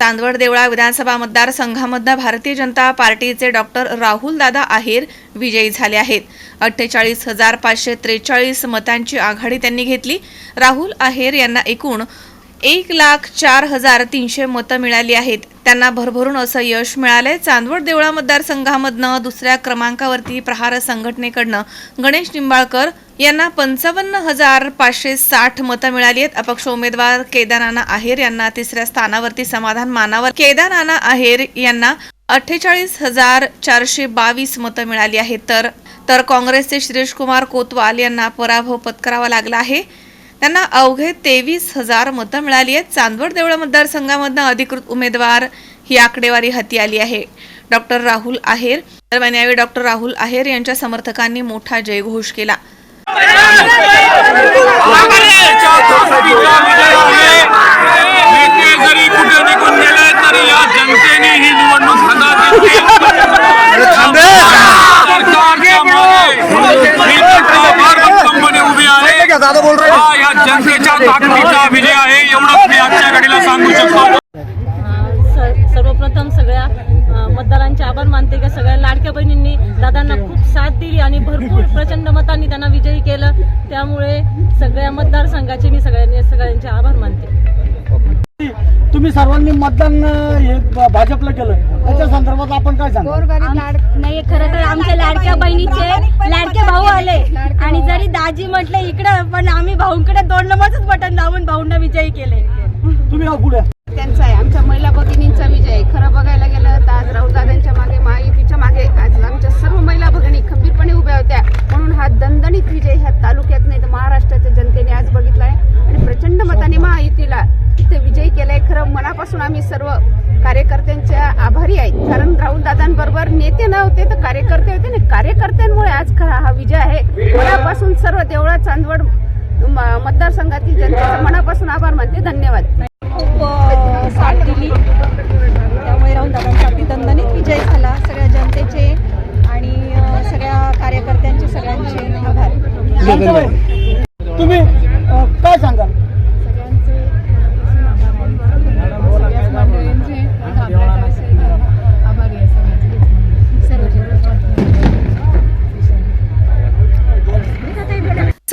चांदवड देवळा विधानसभा मतदारसंघामधनं भारतीय जनता पार्टीचे डॉक्टर राहुल दादा आहेर विजयी झाले आहेत. अठ्ठेचाळीस हजार पाचशे त्रेचाळीस मतांची आघाडी त्यांनी घेतली. राहुल आहेर यांना एकूण एक लाख चार हजार तीनशे मतं मिळाली आहेत. त्यांना भरभरून असं यश मिळालंय. चांदवड देवळा मतदारसंघामधनं दुसऱ्या क्रमांकावरती प्रहार संघटनेकडनं गणेश निंबाळकर यांना पंचावन्न हजार पाचशे साठ मतं मिळाली आहेत. अपक्ष उमेदवार केदारनाना आहेर यांना तिसऱ्या स्थानावरती समाधान मानावर केदारनाना आहेर यांना अठ्ठेचाळीस हजार चारशे बावीस मतं मिळाली आहेत. तर तर काँग्रेसचे शिरीष कुमार कोतवाल यांना पराभव पत्करावा लागला आहे. त्यांना अवघे तेवीस हजार मतं मिळाली आहेत. चांदवड देवळा मतदारसंघामधनं अधिकृत उमेदवार ही आकडेवारी हाती आली आहे. डॉक्टर राहुल आहेर. दरम्यान यावेळी डॉक्टर राहुल आहेर यांच्या समर्थकांनी मोठा जयघोष केला. जरी कुठे निघून गेले तरी या जनतेने ही निवडणूक हातात घेतली. सरकारच्या मागे ही जनता फार भक्कमपणे उभी आहे हा। या जनतेच्या ताकदीचा विजय आहे एवढंच मी आजच्या घडीला सांगू शकतो. सर्वप्रथम सगळ्या मतदारांचे आभार मानते की सगळ्या लाडक्या बहिणींनी दादांना खूप साथ दिली आणि भरपूर प्रचंड मतांनी त्यांना विजयी केलं. त्यामुळे सगळ्या मतदारसंघाचे मी सगळ्यांनी सगळ्यांचे आभार मानते. तुम्ही सर्वांनी मतदान भाजपला केलं. त्याच्या संदर्भात आपण काय सांगा? आम- नाही खरं तर आमच्या लाडक्या बहिणीचे लाडके भाऊ आले. आणि जरी दाजी म्हटले इकडं पण आम्ही भाऊंकडे दोन नंबरच बटन दाबून भाऊंना विजयी केले. तुम्ही हा पुढे. त्यांचा आहे आमच्या महिला भगिनींचा विजय. खरं बघायला गेलं तर आज राहुलदादांच्या नेत्यांबरोबर नेते नव्हते तर कार्यकर्ते होते. आणि कार्यकर्त्यांमुळे आज खरा हा विजय आहे. मनापासून सर्व देवळा चांदवड म- मतदारसंघातील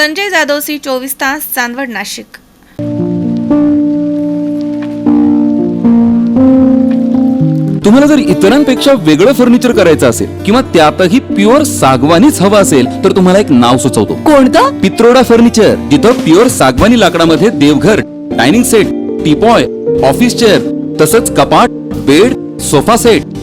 संजय जाधव सी चोवीस तास चांदवड नाशिक. तुम्हाला जर इतरांपेक्षा वेगळं फर्निचर करायचं असेल किंवा त्यातही प्युअर सागवानीच हवं असेल तर तुम्हाला एक नाव सुचवतो. कोणतं? पित्रोडा फर्निचर जिथं प्युअर सागवानी लाकडामध्ये देवघर dining set teapoy office chair तसंच कपाट bed sofa set